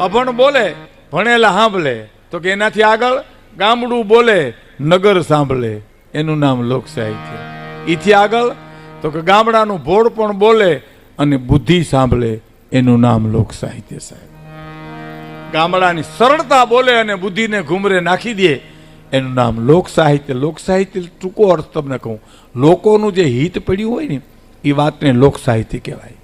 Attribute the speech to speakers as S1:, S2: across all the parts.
S1: અભણ બોલે, ભણેલા સાંભળે. તો કે એનાથી આગળ ગામડું બોલે, નગર સાંભળે. એનું નામ લોક સાહિત્ય એથી આગળ તો કે ગામડાનું ભોળ પણ બોલે અને બુદ્ધિ સાંભળે. એનું નામ લોક સાહિત્ય સાહેબ. ગામડાની સરળતા બોલે અને બુદ્ધિને ઘુમરે નાખી દે. એનું નામ લોક સાહિત્ય લોક સાહિત્ય ટૂંકો અર્થ તમને કહું. લોકોનું જે હિત પડ્યું હોય ને, એ વાતને લોક સાહિત્ય કહેવાય.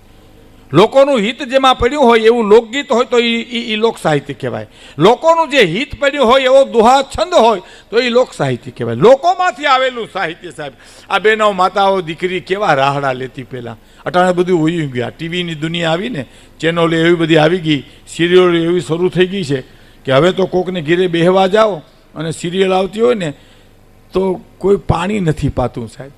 S1: લોકોનું હિત જેમાં પડ્યું હોય એવું લોકગીત હોય તો એ લોક સાહિત્ય કહેવાય. લોકોનું જે હિત પડ્યું હોય એવો દુહા છંદ હોય તો એ લોક સાહિત્ય કહેવાય. લોકોમાંથી આવેલું સાહિત્ય સાહેબ, આ બેનો માતાઓ દીકરી કેવા રાહડા લેતી પહેલાં. અટાણે બધું હોઈ ગયા. ટીવીની દુનિયા આવી ને ચેનલો એવી બધી આવી ગઈ, સિરિયલો એવી શરૂ થઈ ગઈ છે કે હવે તો કોકને ઘીરે બેહવા જાઓ અને સિરિયલ આવતી હોય ને તો કોઈ પાણી નથી પાતું સાહેબ.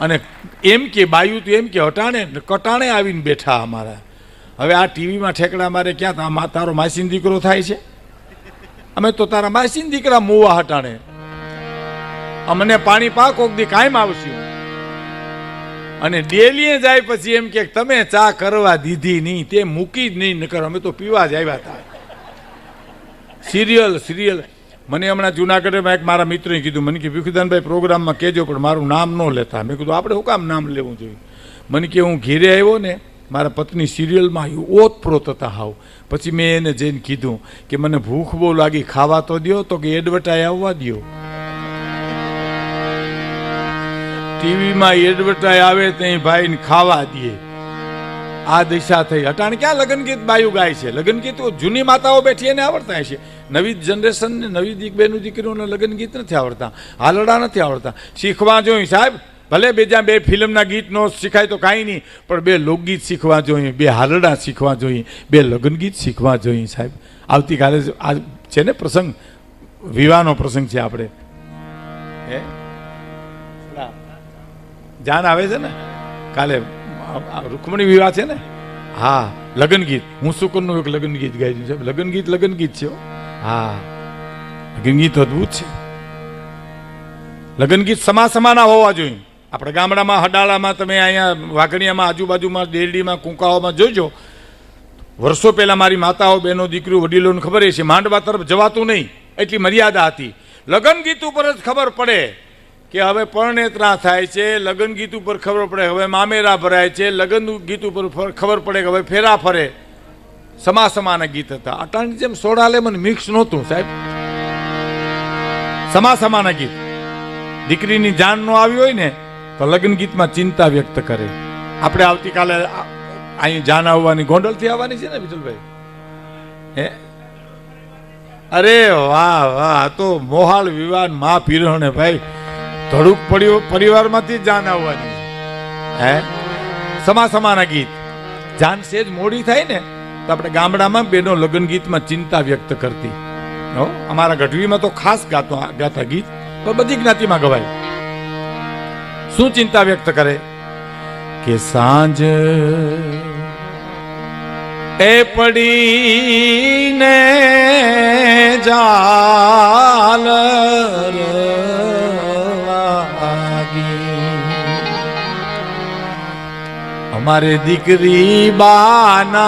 S1: અને એમ કે, બાયું તો એમ કે, હટાણે, કટાણે આવીને બેઠા અમારા. હવે આ ટીવીમાં ઠેકડા મારે ક્યાં તારો માસીન દીકરો થાય છે? અમે તો તારા માસીન દીકરા મોવા હટાણે. અમને પાણી પા કોક કાયમ આવશું. અને ડેલીએ જાય પછી એમ કે, તમે ચા કરવા દીધી નહીં, તે મૂકી જ નહીં, નકર અમે તો પીવા જ આવ્યા હતા સિરિયલ સિરિયલ. મને હમણાં જુનાગઢમાં એક મારા મિત્રએ કીધું, મને કે, ભીખુદાનભાઈ, પ્રોગ્રામમાં કહેજો, પણ મારું નામ ન લેતા. મેં કીધું, આપણે શું કામ નામ લેવું જોઈએ? મને કે, હું ઘેરે આવ્યો ને, મારા પત્ની સિરિયલમાં ઓતપ્રોત હતા હાવ. પછી મેં એને જઈને કીધું કે, મને ભૂખ બહુ લાગી, ખાવા તો દ્યો, તો કે એડવર્ટાઈ આવવા દ્યો. ટીવીમાં એડવર્ટાઈ આવે, ત્યાં ભાઈને ખાવા દે. આ દિશા થઈ. અટાણ ક્યાં લગ્ન ગીત બાયું ગાય છે? લગ્ન ગીત જૂની માતાઓ બેઠી એને આવડતા છે. નવી જનરેશન ને નવી દીક બેનું દીકરીઓને લગ્ન ગીત નથી આવડતા. હાલડા નથી આવડતા. શીખવા જોઈએ સાહેબ, ભલે બીજા બે ફિલ્મના ગીત નો શીખાય તો કાંઈ નહીં, પણ બે લોકગીત શીખવા જોઈએ બે હાલડા શીખવા જોઈએ બે લગ્ન ગીત શીખવા જોઈએ સાહેબ. આવતીકાલે આ છે ને પ્રસંગ? વિવાહનો પ્રસંગ છે આપણે. હે? જાન આવે છે ને? કાલે રૂકમણી વિવાહ છે ને? હા. લગન ગીત. હું શુકરનું એક લગન ગીત ગાઈ છે. લગન ગીત લગન ગીત છે હા. લગન ગીત અદભુત છે. લગન ગીત સમા સમાના હોવા જોઈએ. આપણે ગામડામાં હડાળામાં તમે અહીંયા વાઘણિયામાં આજુબાજુમાં દેરડીમાં કુંકાઓમાં જોજો. વર્ષો પહેલા મારી માતાઓ બહેનો દીકરીઓ વડીલોને ખબર છે માંડવા તરફ જવાતું નહીં. એટલી મર્યાદા હતી. લગન ગીત ઉપર જ ખબર પડે. કે હવે પરણેતરા થાય છે, લગ્ન ગીત ઉપર ખબર પડે, હવે મામેરા ભરાય છે, લગ્ન ગીત ઉપર ખબર પડે કે હવે ફેરા ફરે. સમા સમાના ગીત હતા. અટાણી જેમ સોડા લેમન મિક્સ નહોતું, સાહેબ. સમા સમાના ગીત. દીકરીની જાન નો આવી હોય ને, તો લગ્ન ગીતમાં ચિંતા વ્યક્ત કરે. આપણે આવતીકાલે અહીં જાન આવવાની, ગોંડલથી આવવાની છે ને વિઠ્ઠલભાઈ? હે? અરે વાહ વાહ તો મોહાળ વિવાન મા પીરહણે ભાઈ. ધડુક પડ્યો, પરિવારમાંથી જાન આવવાની. હે? સમા સમાના ગીત. જાન સેજ મોડી થાય ને, તો આપણે ગામડામાં બેનો લગ્ન ગીતમાં ચિંતા વ્યક્ત કરતી. હો? અમારા ગઢવીમાં તો ખાસ ગાતો ગાતા ગીત. પણ બધી જ્ઞાતિમાં ગવાય. શું ચિંતા વ્યક્ત કરે? કે સાંજ એ પડીને જાલ અમારે દીકરી બાનાવર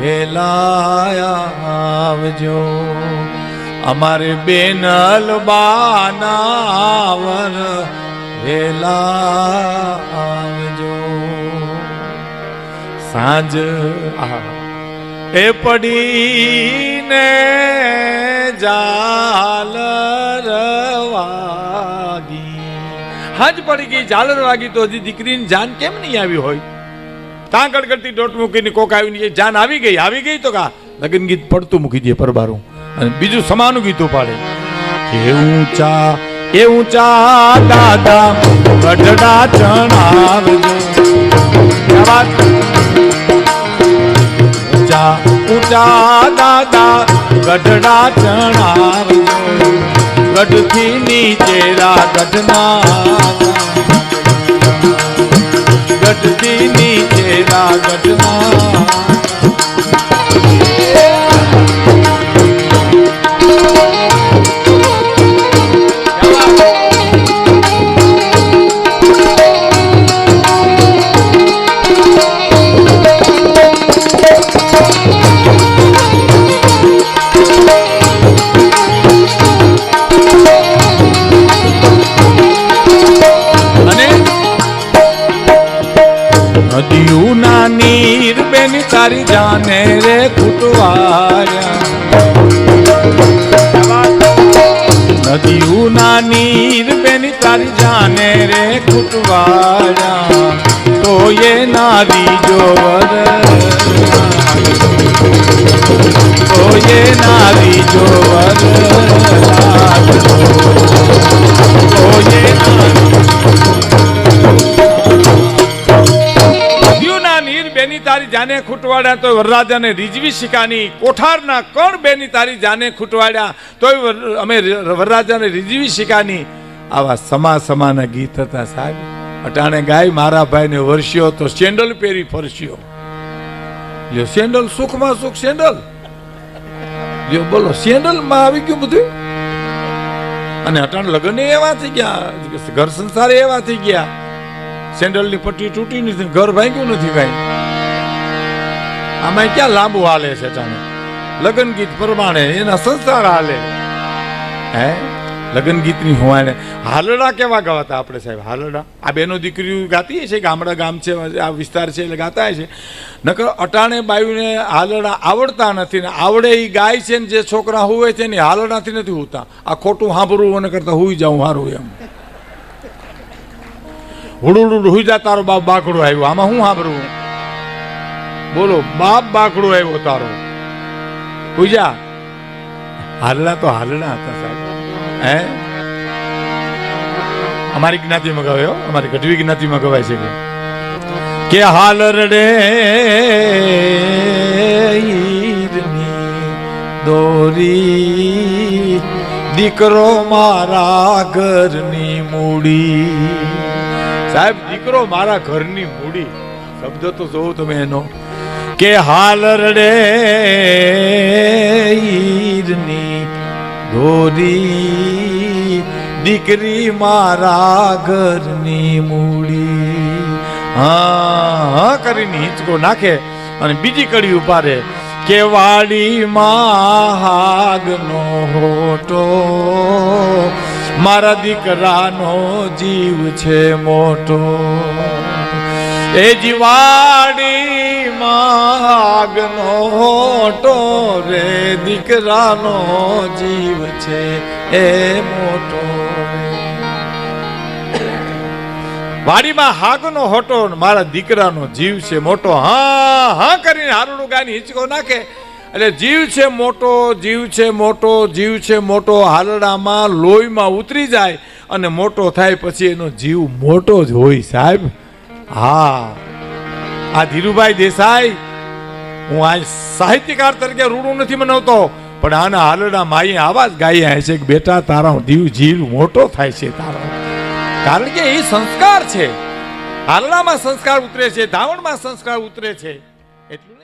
S1: વેલાયા આવજો. અમારે બેનલ બાનાવર વેલા આવજો. સાંજ. એ પડીને જાલ વાગી હાજ પડી ગઈ, ઝાલર વાગી તો હજી દીકરીની જાન કેમ નહીં આવી હોય? ત્યાં ગડગડતી ડોટ મૂકીને કોક આવીને નહીં જાન આવી ગઈ આવી ગઈ તો કા? લગ્ન ગીત પડતું મૂકી દે પરબારું. અને બીજું સમાનું ગીત પાડે કે ઊંચા એ ઊંચા દાદા, ગઢડા ચણાવજો ઊંચા દાદા ગઢડા ચણાવજો ગઢથી નીચે ગઢના ગઢથી તારી જાને રે કુટવાયા નદીઓ ના નીર બેની તારી જાને રે કુટવાયા તો એ નારી જોવર તો એ નારી જોવર જાને ખૂટવાડ્યા તો વરરાજાને રીઝવી શિકાની. કોઠારના કણ બેની તારી જાને ખૂટવાડ્યા તોય અમે વરરાજાને રીઝવી શિકાની. આવા સમા સમાના ગીત હતા સાહેબ. અટાણે ગાય મારા ભાઈને વર્ષ્યો તો સેન્ડલ પહેરી ફરશ્યો લ્યો સેન્ડલ સુખમાં સુખ સેન્ડલ લ્યો બોલો સેન્ડલમાં આવી ગયું બધું? અને અટાણ લગ્ન એવા થઈ ગયા, ઘર સંસાર એવા થઈ ગયા. સેન્ડલની પટ્ટી તૂટી નથી, ઘર ભાંગ્યું નથી કાંઈ. આમાં ક્યાં લાંબુ હાલે છે અટાણે લગ્ન ગીત પ્રમાણે, એના સંસાર હાલે. હે? લગ્ન ગીતની હોવાને હાલડા કેવા ગવાતા આપણે સાહેબ, હાલડા? આ બેનો દીકરીઓ ગાતી છે ગામડા ગામ છે, આ વિસ્તાર છે, એટલે ગાતા છે નકર અટાણે બાયુને હાલડા આવડતા નથી ને આવડે એ ગાય છે ને જે છોકરા હોવે છે ને હાલડાથી નથી હોતા. આ ખોટું સાંભળવું અને કરતા હોઈ જાઉં સારું એમ. હુડુડુડ હુઈ જા તારો બાપ બાકડો આવ્યું આમાં હું સાંભળવું બોલો, બાપ બાકડો આવ્યો તારો. પૂજા, હાલના તો હાલના હતા સાહેબ. હે? અમારી જ્ઞાતિમાં ગવાયો અમારી ગઢવી જ્ઞાતિમાં ગવાય છે કે. હાલ રડે દોરી, દીકરો મારા ઘરની મૂડી. સાહેબ, દીકરો મારા ઘરની મૂડી. શબ્દ તો જોઉં તમે એનો. કે હાલ રડે ઈરની ગોરી દીકરી મારા ઘરની મૂડી. હા, કરીને હિંચકો નાખે અને બીજી કડી ઉપાડે કે વાડીમાં હાગનો હોટો. મારા દીકરાનો જીવ છે મોટો. એ જીવાડી માગનો હોટો રે, દીકરાનો જીવ છે એ મોટો. વાડીમાં હાગનો હોટો મારા દીકરાનો જીવ છે મોટો. હા હા કરીને હારડું ગાયની હિંચકો નાખે. એટલે જીવ છે મોટો, જીવ છે મોટો, જીવ છે મોટો, હાલડામાં લોહીમાં ઉતરી જાય અને મોટો થાય પછી એનો જીવ મોટો જ હોય સાહેબ. હા. આ ધીરુભાઈ દેસાઈ, હું આ સાહિત્યકાર તરીકે રૂડું નથી મનાવતો, પણ આના હાલડા માઈ આવા જ ગાયા છે કે બેટા, તારા દીવ જીવ મોટો થાય છે તારો. કારણ કે એ સંસ્કાર છે. હાલડામાં સંસ્કાર ઉતરે છે, ધાવણમાં સંસ્કાર ઉતરે છે. એટલું